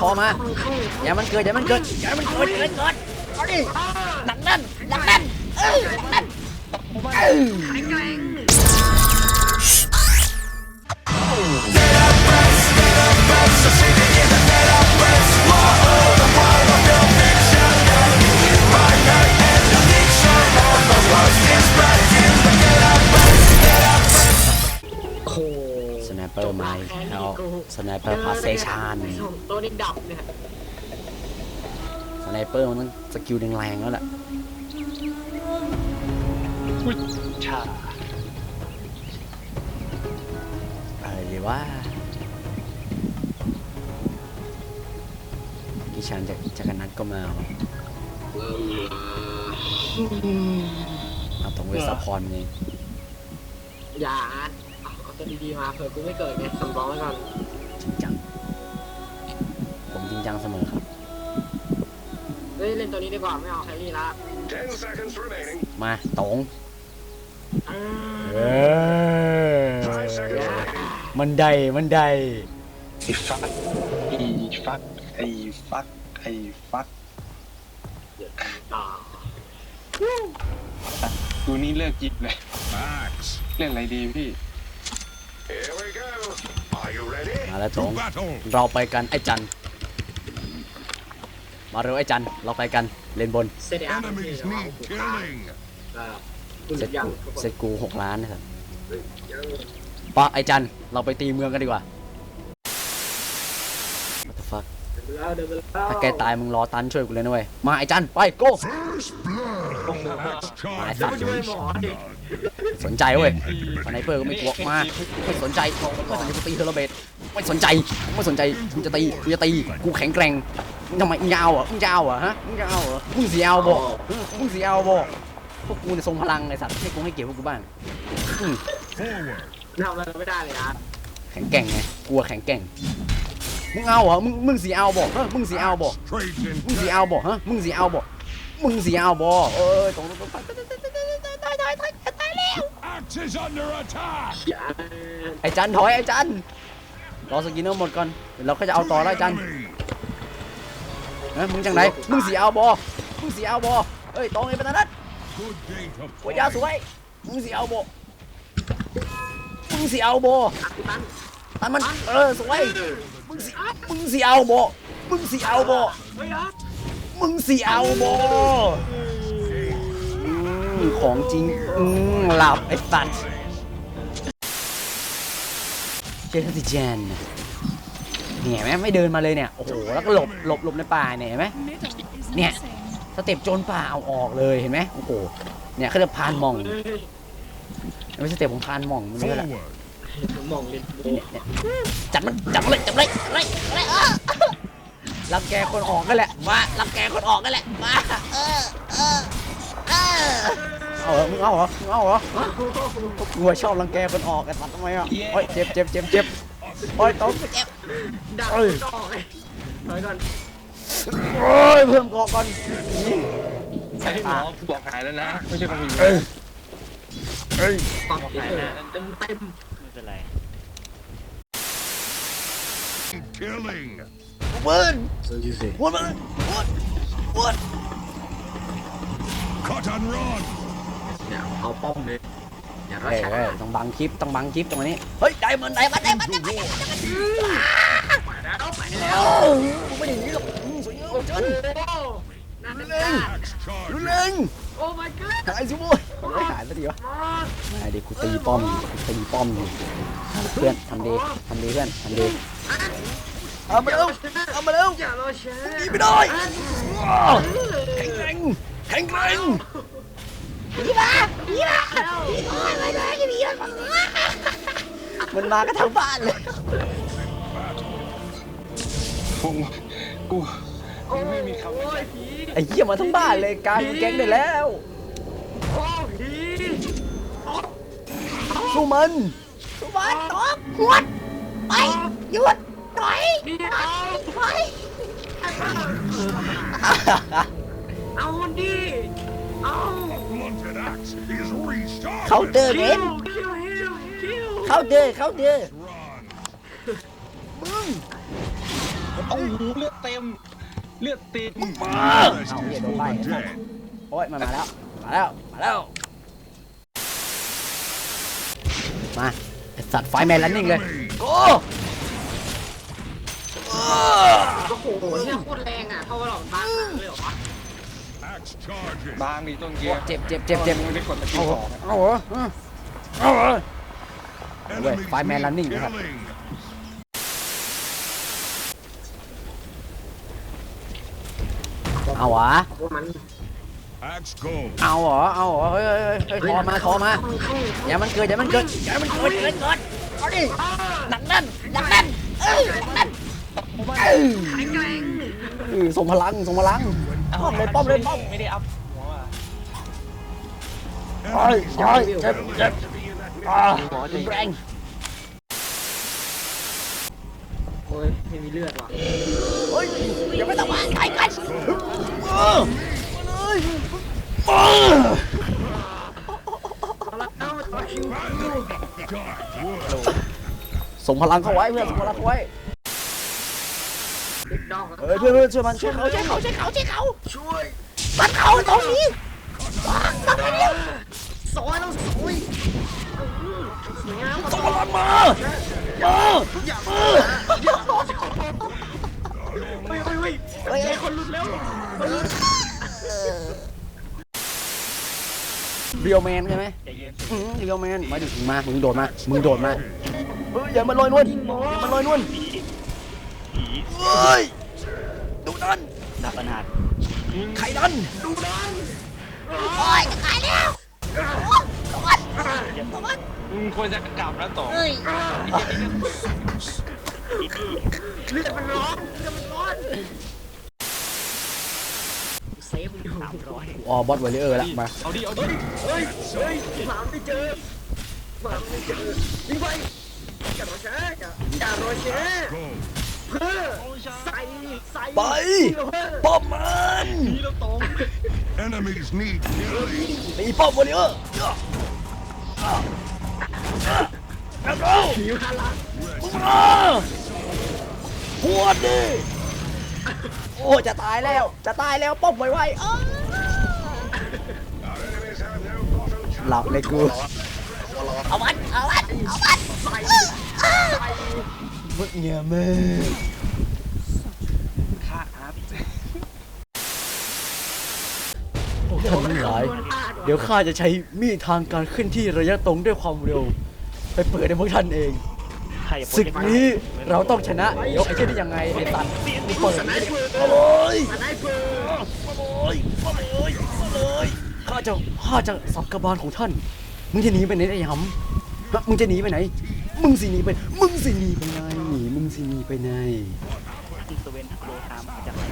ขอมาอย่ามันเกิดอย่ามันเกิดอย่ามันเกิดอย่ามันเกิดเอาดิหนักแน่นหนักแน่นเออหนักแน่นเออ ปอร์ไม้เอาสไนเปอร์พาเซชันตัวนี้ดับเนี่ยสไนเปอร์มันต้องสกิลแรงๆแล้วแหละชาอะไรดีว่าดิฉันจากจากรนัดก็มาว่ะเอาตรงเวสซัพพอร์ตนี่อย่าเอาเอา ตัวดีๆมาเผื่อกูไม่เกิดไงสำรองไว้ก่อนจริงจัง ผมจริงจังเสมอครับ เฮ้ยเล่นตัวนี้ดีกว่าไม่เอาแครี่ละ Ten seconds remaining. มาตรงอ่าเออ Five seconds remaining. มันได้มันได้ไอ้ฟักไอ้ฟักไอ้ฟักไอ้ฟักต่อกูนี่เลิกยิบเลย Max. เล่นอะไรดีพี่ มาแล้วต To รง battle. เราไปกันไอ้จันมาเร็วไอ้จันเราไปกันเลนบนเซตอาร์ Enemies need killing. คุณเซ็ตยังกูเซ็ตกูหกล้านนะครับปะไอ้จันเราไปตีเมืองกันดีกว่า What the fuck แล้วเดินไปแล้วถ้าแกตายมึงรอตันช่วยกูเลยนะเว้ยมาไอ้จันไป โก้ First blood. Let's charge Nice. the Nice. East. สนใจเว้ยสไนเปอร์ก็ไม่กลัวมาไม่สนใจไม่สนใจกูตีเทอร์เบตไม่สนใจไม่สนใจกูจะตีกูจะตีกูแข็งแกร่งมึงทำไมมึงยาวเหรอะมึงยาวเหรอะฮะมึงยาวเหรอมึงเสียเอาบ่มึงเสียเอาบ่พวกกูเนี่ยทรงพลังไอ้สัตว์ให้กูให้เกียรติพวกกูบ้างอืม Forward. ทำอะไรไม่ได้เลยนะแข็งแกร่งไงกลัวแข็งแกร่งมึงเอาเหรอมึงมึงสีเอาบอกฮะมึงสีเอาบอก Trades in มึงสีเอาบอกฮะมึงสีเอาบอก มึงเสียเอาบอเออตรงตรงตรงตายตายตายตายตายแล้ว Axe is under attack. ไอ้จันถอยไอ้จันรอสกินเนอร์หมดก่อนเดี๋ยวเราก็จะเอาต่อแล้วไอ้จัน Enemy. นะมึงจังไหน มึงสีเอาบอมึงสีเอาบอเอ้ยตรงไอ้ปะนัด Good day to โอ้ยยาส fight. วย มึงสีเอาบอมึงสีเอาบอตันมัน เออสวย มึงสีมึงสีเอาบอมึงสีเอาบอเฮ้ยอ่ มึงสีเอาบออืมของจริงอืมหลับไอ้สัตว์เจอสิเจนเนี่ยเห็นไหมไม่เดินมาเลยเนี่ย โอ้โห แล้วก็หลบหลบหลบในป่าเนี่ยเห็นไหมเนี่ยสเต็ปโจรป่าเอาออกเลยเห็นไหมโอ้โห เนี่ยเขาจะพานหมองเฮ้ยไม่ใช่สเต็ปของพานหมองมันนี่แหละ Forward. มองเล่นโบจับมันจับมันเลยจับเลยจับเลยจับเลยเออ รังแกคนออกกันแหละมารังแกคนออกกันแหละมาเออเออเออเอาเหรอมึงเอาเหรอมึงเอาเหรอกูว่าชอบรังแกคนออกไอ้สัตว์ทำไมอะโอ้ยเจ็บเจ็บเจ็บเจ็บโอ้ยต้องเจ็บดับเอ้ยต่อเลยถอยก่อนโอ้ยเพิ่มเกาะก่อนไอ้หมอบอกหายแล้วนะไม่ใช่คนอื่นเอ้ยเอ้ยปักเต็มเต็มไม่เป็นไร Killing. เบิร์นวดมันวดวด Cut and run. เนี่ยเอาป้อมเลยอย่ารัเฮ้ยชาเฮ้ยต้องบังคลิปต้องบังคลิปตรงนี้ เฮ้ย ได้มันได้มันได้มัน To war. แล้วมึงไม่อย่างนี้หรอกมึงสวยงามจังนั่นรุนเอแรงง Axe รุน charge. แรงโอ้ my god หายสิโว้ยไม่หายสักทีวะมาดิกูตีป้อมอยู่กูตีป้อมอยู่ เพื่อนทำดีทำดีเพื่อนทำดี เอามาเร็วเอามาเร็วอย่ารอช้าหนีไม่ได้ว้าวแข็งแกร่งแข็งแกร่งมันมาก็ทั้งบ้านเลยผมกูโอ้ไม่มีคำโอ้ยผีไอ้เหี้ยมาทั้งบ้านเลยกลารแก๊งได้แล้วโอ้ผีสู้มันสู้มันตบหวดไปหยุด ถอยเดี๋ยวถอยเอาดิเอา Blunted axe is restarted. เคาน์เตอร์เน้นคิวคิวคิวเข้าเดอเข้าเดอ Run. มึงเอ้าโหเลือดเต็ม เลือดเต็ม Justice Oh, yeah, for don't the buy it. dead. โอ้ยมันมาแล้ว มาแล้ว มาแล้ว มาไอ้สัตว์ไฟแมนลันนิ่งเลยโก้ โอ้โหเนี่ยโคตรแรงอะเท่าว่าเราบ้านหนังเลยเหรอวะ Axe charges. บางดีต้นเกียร์เจ็บเจ็บเจ็บเจ็บไม่ได้กดตะกี้เอาเหรสอองอะเอาเหรอเอาเหรอ Enemies fireman need landing นะครับ killing. เอาเหรอว่ามัน Axe go. เอาเหรอเอาเหรอเฮ้ยเฮ้ยเฮ้ยเฮ้ยคอมาคอมาอย่ามันเกิดอย่ามันเกิดอย่ามันเกิดเกิดเกิดเอาดิหนักแน่นหนักแน่นเออหนักแน่น เออเออส่งพลังส่งพลัง ป้อมเลยป้อมเลยป้อม ไม่ได้อัพหัวอะโอ้ยโอ้ยเจ็บเจ็บอ่าแรงโอ้ยไม่มีเลือดว่ะเฮ้ยอย่าไม่ต้องมาใกล้กันเออมาเลยเออเอาส่งพลังเข้าไว้เพื่อนส่งพลังเข้าไว้ ติ๊กดอกเฮ้ยเพื่อนเพื่อนช่วยมันช่วยเขาช่วยเขาช่วยเขาช่วยเขาช่วยมันเขาตรงนี้ปังปังไปเร็วซอยแล้วซอยสวยงามส่งพลังมามามาเฮ้ยเฮ้ยเฮ้ยเฮ้ยไอ้คนหลุดแล้วคนหลุดเรียวแมนใช่ไหมเรียวแมนมาดิมึงมา มึงโดดมา มึงโดดมาเฮ้ยอย่ามาลอยนวลอย่ามาลอยนวล เฮ้ยดูนั่นดับอนาถใครนั่นดูนั่นโอ้ยจะตายแล้วตะวันตะวันมึงควรจะกลับแล้วต่อเฮ้ยเลือดมันร้อนเลือดมันร้อนเซฟอยู่สามร้อยอ๋อบอสวอลเลอร์แล้วมาเอาดิเอาดิเฮ้ยเฮ้ยหมาไม่เจอหมาไม่เจอยิงไปอย่ารอช้าอย่าอย่ารอช้า Go. เพื่อใส่ใส่ไปเพื่อป้อมมันนี่เราตรง Enemies need killing. ตีป้อมวอลเลอร์แล้วก็ผิวฮาลักมึงมาหัวดิโอ้จะตายแล้ว จะตายแล้วป้อมไวๆอ้าหลับเลยกู เอามันเอามันเอามัน ใส่มึงเงียมือฆ่าอาร์ตท่านทั้งหลาย เดี๋ยวข้าจะใช้มีดทางการขึ้นที่ระยะตรงด้วยความเร็ว ไปเปิดในพวกท่านเองศึกนี้เราต้องชนะยวไอ้เจ้านี่ยังไงไอ้ตันเปิดมาเลยมาเลยมาเลยมาเลยข้าจะข้าจะสับกระบาลของท่าน มึงจะหนีไปไหนไอ้หำมึงจะหนีไปไหน มึงสิหนีไป มึงสิหนีไปไหน สิหนีไปไหนสเวนโกทามมาจากไหน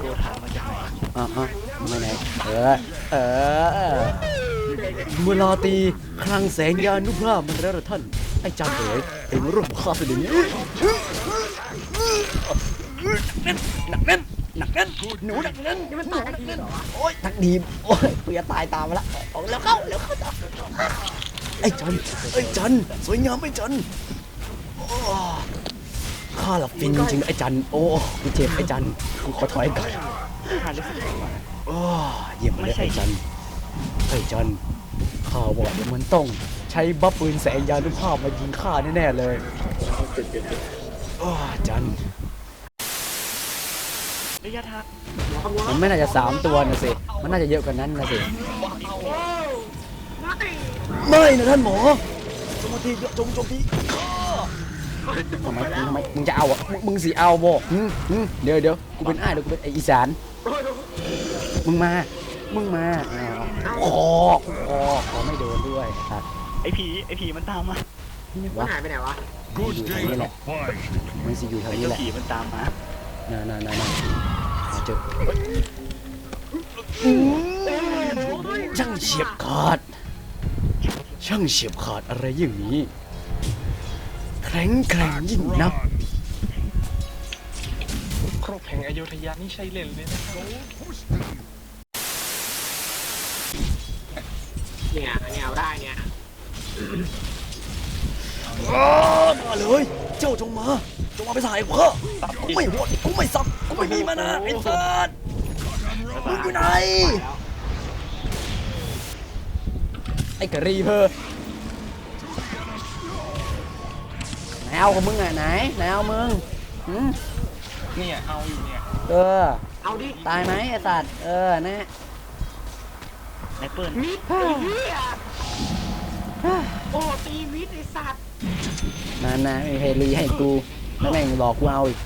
โกทามมาจากไหนอะอะไม่ไหนเออเออเมื่อลาตรีคลังแสงยานุภาพมันแล้วเหรอท่าน ไอ้จานเอ๋ยเอ็งรูปข้าเสด็จนี้หนักแน่นหนักแน่นหนูหนักแน่นนี่มันตายได้จริงเหรอวะโอ๊ยทักดีมโอ๊ยกูจะตายตามมาละเอาแล้วเข้าแล้วเข้าต่อไอ้จันไอ้จันสวยงามไอ้จันโอ้ ข้าหลับฟินจริงๆไอ้จันโอ้กูเจ็บไอ้จันกูขอถอยก่อนผ่านรู้สึกว่าโอ้เยี่ยมเลยไอ้จันไอ้จันข้าบอกเดี๋ยวมันต้อง ใช้บัฟปืนแสงยานุภาพมายิงข้าแน่ๆเลยโอ้จันระยะทางมันไม่น่าจะสามตัวนะสิ มันน่าจะเยอะกว่านั้นนะสิ ไม่ไม่นะท่านหมอจงทีจงจงที ทำไมทำไมมึงจะเอาอะมึงมึงสิเอาบ่หึหึเดี๋ยวเดี๋ยวกูเป็นอ้ายเดี๋ยวกูเป็นไออีสาน มึงมา มึงมาเอาคอคอคอไม่โดนด้วยครับไอผีไอผีมันตามมานี่ไหนมันวะหายไปไหนวะ Good day to fight. มันสิอยู่แถวไอนี้เจ้าแหละผีมันตามมาน่าน่าน่าน่าเจอช่างเฉียบขาด ช่างเฉียบขาดอะไรอย่างนี้ แข็งแกร่งยิ่งนักครบแห่งอโยธยานี่ใช่เล่นเลยนะเนี่ยเนี่ยเอาได้เนี่ยอ้ามาเลย เจ้าจงมา จงมาเป็นสหายกูเถอะกูไม่หวดกูไม่ซับกูไม่มีมานะไอ้สัสมึงอยู่ไหน ไอ้กะรีเพอ เอาของมึงอะไหนไหนเอามึงหืมเนี่ยเอาอยู่เนี่ยเออ เอาดิตายไหมไอ้สัตว์เออนะในเปิ้ลมิดไอ้เหี้ยโอ้ตีมิดไอ้สัตว์นั่นนะไม่มีใครรีให้กูแล้วแม่งบอกกูเอาอีก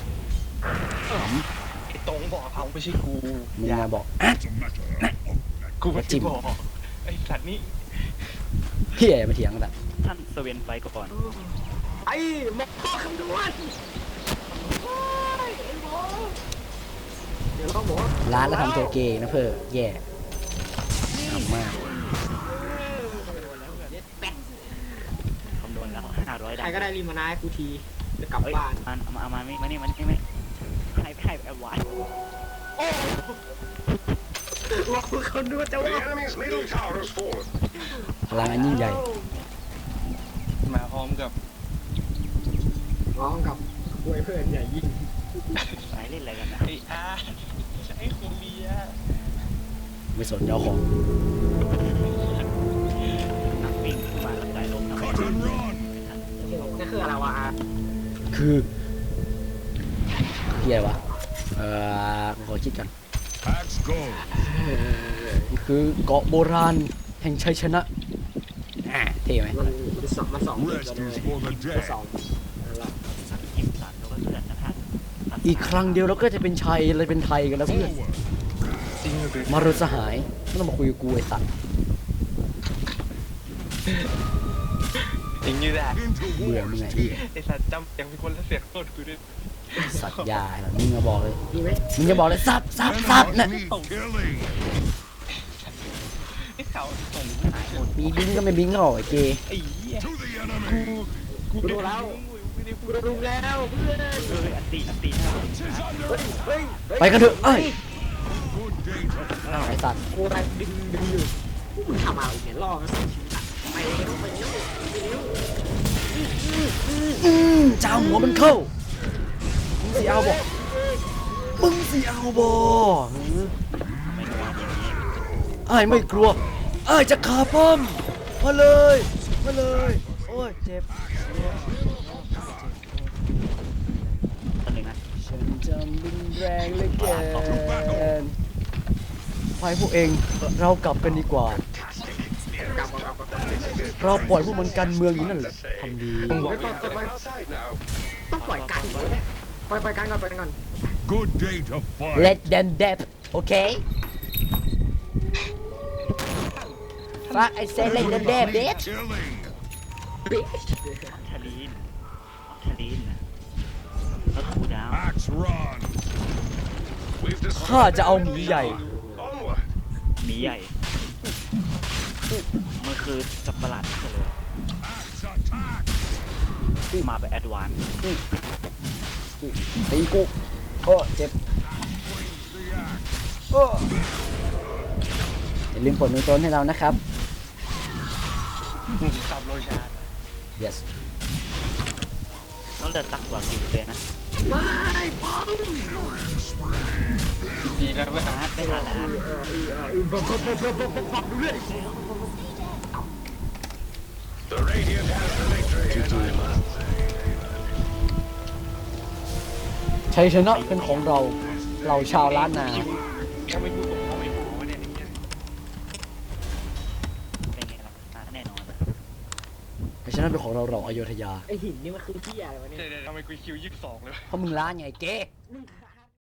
ไอ้ตรงบอกเอาไม่ใช่กูมึงมาบอกอะ It's a matter of กูไม่จิ้ได้ม บอกไอ้สัตว์นี่เฮียอย่ามาเถียงกันละท่านสเวนไปก่อน ไอ้หมอคำนวณโอ้ยไอ้หมอเดี๋ยวเราหมอร้านแล้วทำตัวเกย์นะเพอแย่ทำมากคำนวณแล้วห้าร้อยใคดารก็ได้รีมานาให้กูทีจะกลับเฮ้ยบ้าน มันเอามาเอามาไม่มานี่มันไม่ไม่ให้ให้แอดวานว่าคนดูจะว่า enemy's middle tower has fallen. พลังอันยิ่งใหญ่ มาพร้อมกับ ร้องกับคุยเพื่อนใหญ่ยิ่งสายเล่นอะไรกันนะไอ้อาร์ไอ้คุณเบียร์ไม่สนเจ้าของนักวิ่งขึ้นมาแล้วใจลมทำไม Cut and run. นี่คืออะไรวะอาคือเฮียวะเอ่อขอคิดกัน Axe go. มันคือเกาะโบราณแห่งชัยชนะอ่าเท่ไหมมันมันสองมันสองจุด Rest เลย is for the มันสอง dead. แล้ว กิมสันแล้วก็เพื่อนนะท่าน อีกครั้งเดียวเราก็จะเป็นชัยเราเป็นไทยกันแล้วเพื่อน Forward. จริงหรือมารุสหายไม่ต้องมาคุยกับกูไอ้สัตว์จริงอยู่แหละ Into เบื่อ war. มึงไงเหียไอ้สัตว์จำยังเป็นคนละเสียงโคตรกูด้วยสัตว์ยาเหรอมึงมาบอกเลยดีไหมมึงจะบอกเลยสับสับสับ Enemies นะ need killing. ไอ้เขาส่งหายหมดมีบิงก็ไม่บิงหรอกไอ้เกย์ไอ้เหี้ย To the enemy. กูรู้แล้ว กูรู้แล้วเพื่อนเฮ้ยอันตีอันตีหน้า Tis under เฮ้ยไปกันเถอะเอ้ย good day to อ้าวไอ้สัตว์กูอะไรดึงดึงอยู่มึงทำอะไรเนี่ยล่อกันสองชีวิตอะไปเร็วไปเร็วไปเร็วอืมจ้าหัวมันเข้ามึงสิเอาบ่มึงสิเอาบ่หือไม่นอนอย่างนี้ไอ้ายไม่กลัวไอ้ายจะขาป้อมมาเลยมาเลยโอ้ยเจ็บ ตอนหนึ่งนะ ฉัน จำบินแรงเหลยเกินไปพวกเองเรากลับกันดีกว่า เราปล่อยพวกมันกันเมืองอยู่นั่นแหละทำดีต้องปล่อยกันก่อนต้องปล่อยกันก่อนปล่อยปล่อยกันก่อนปล่อยกันก่อน Good day to fight. Let them dead okay Fuck I said let them dead bitch Killing. ทาลีนทาลีนแล้วคู ดาว Axe run. We've ข้าจะเอาหมีใหญ่ Onward. หมีใหญ่ มันคือสัตว์ประหลาดที่เลย Axe attack. มาแบบแอดวานซ์ตีกูโอ้เจ็บ The axe. โอ้อย่าลืมกดมือต้นให้เรานะครับสับโลชา yes ต้องเดินตักกว่าสิบเลยนะ ไม่ป้องดีแล้วเว้ยอาร์ตไม่ทันแล้วอาร์ตบอกบอกบอกบอกบอกบอกดูเลย The Radiant has the victory. ชัยชนะเป็นของเรา เราชาวล้านนา ยังไม่พูดผมเอาไม่หมอเนี่ย เป็นไงล่ะอาร์ตแน่นอนอะ ชัยชนะเป็นของเราเราอโยธยาไอหินนี่มันคือที่อะไรวะเนี่ยเดี๋ยวเดี๋ยวทำไมกูคิวยี่สิบสองเลยวะ เพราะมึงล้านไงเก๊ มึงใคร